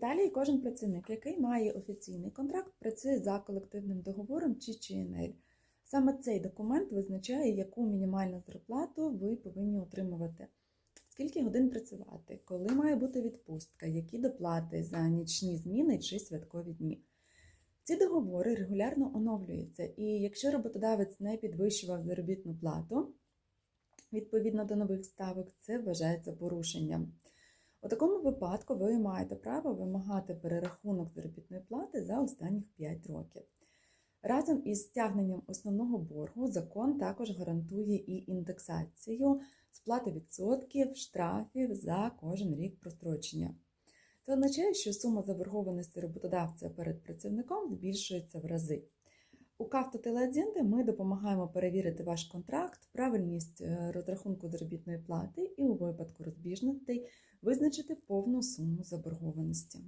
Італії кожен працівник, який має офіційний контракт, працює за колективним договором чи ЧНЛ. Саме цей документ визначає, яку мінімальну зарплату ви повинні отримувати, скільки годин працювати, коли має бути відпустка, які доплати за нічні зміни чи святкові дні. Ці договори регулярно оновлюються, і якщо роботодавець не підвищував заробітну плату відповідно до нових ставок, це вважається порушенням. У такому випадку ви маєте право вимагати перерахунок заробітної плати за останніх 5 років. Разом із стягненням основного боргу закон також гарантує і індексацію сплати відсотків, штрафів за кожен рік прострочення. Це означає, що сума заборгованості роботодавця перед працівником збільшується в рази. У Кафто Телеадзенти ми допомагаємо перевірити ваш контракт, правильність е, розрахунку заробітної плати і у випадку розбіжностей визначити повну суму заборгованості.